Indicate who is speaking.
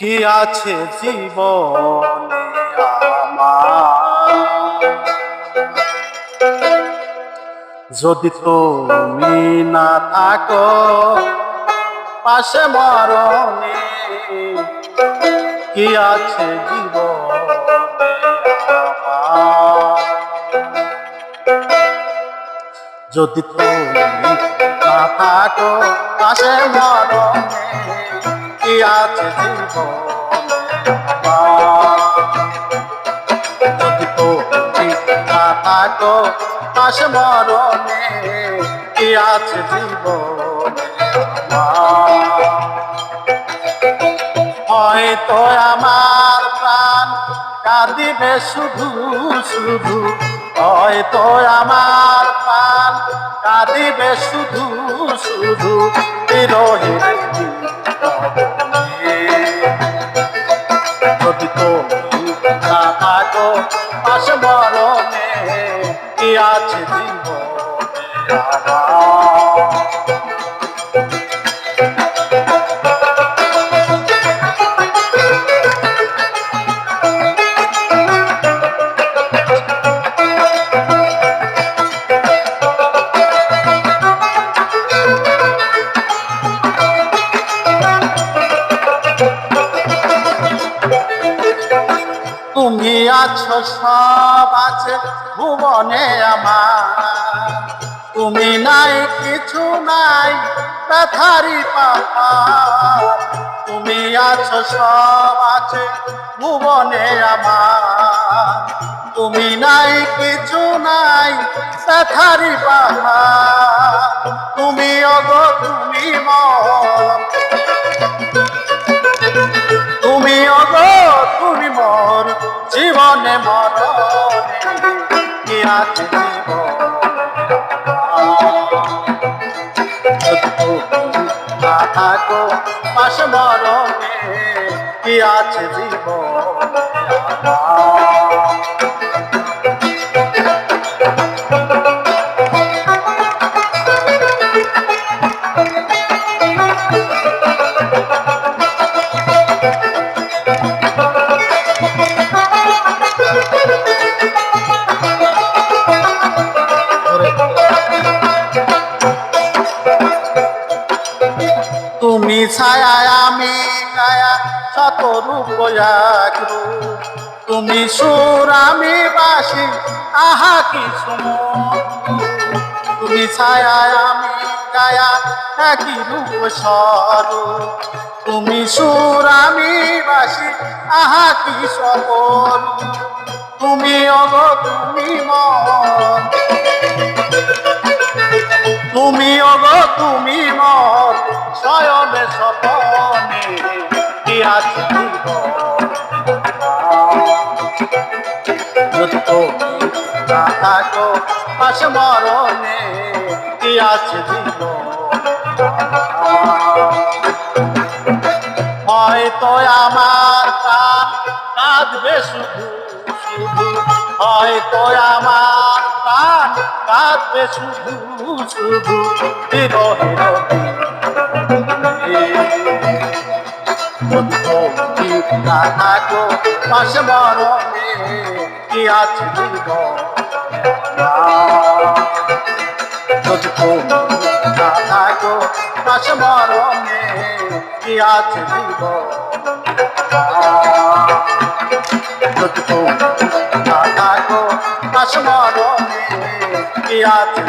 Speaker 1: কি আছে আমার? যদি তুমি না থাকো, পাশে মরণে কি আছে আমার? যদি তুমি না থাকো, পাশে মরণে কি আছে থাকো পাশে মরণে কি আছে? হয়তো আমার প্রাণ কাঁদিবে শুধু শুধু হয়তো আমার প্রাণ কাঁদিবে শুধু শুধু জীবনে। যদি তুমি না থাকো পাশে মরণে কি আছে জীবনে আছো, সব আছে ভুবনে আমার। তুমি নাই, কিছু নাই ব্যথারি পাহাড়। তুমি আছো, সব আছে ভুবনে আমার। তুমি নাই, কিছু নাই ব্যথারি পাহাড়। তুমি অগো, তুমি মন জীবনে মরণে কি আছে থাকো পাশ মরণে কি আছে জীবন? ছায়া আমি কায়া শত রূপ তুমি সুর আমি বাসি, আহা কি সুমন তুমি ছায়া আমি কায়া একই রূপ স্বরূপ। তুমি সুর আমি বাসি, আহা কি সপন শয়নে সপনে না থাকো পাশে মরণে আছে জীবন। হয়তো আমার কাঁদবে শুধু শুধু। হয়তো আমার কাঁদবে শুধু শুধু। বিরহের না থাকো পাশে মরণে কি আছে যদি তুমি না থাকো পাশে মরণে কি আছে থাকো পাশে মরণে কি আছে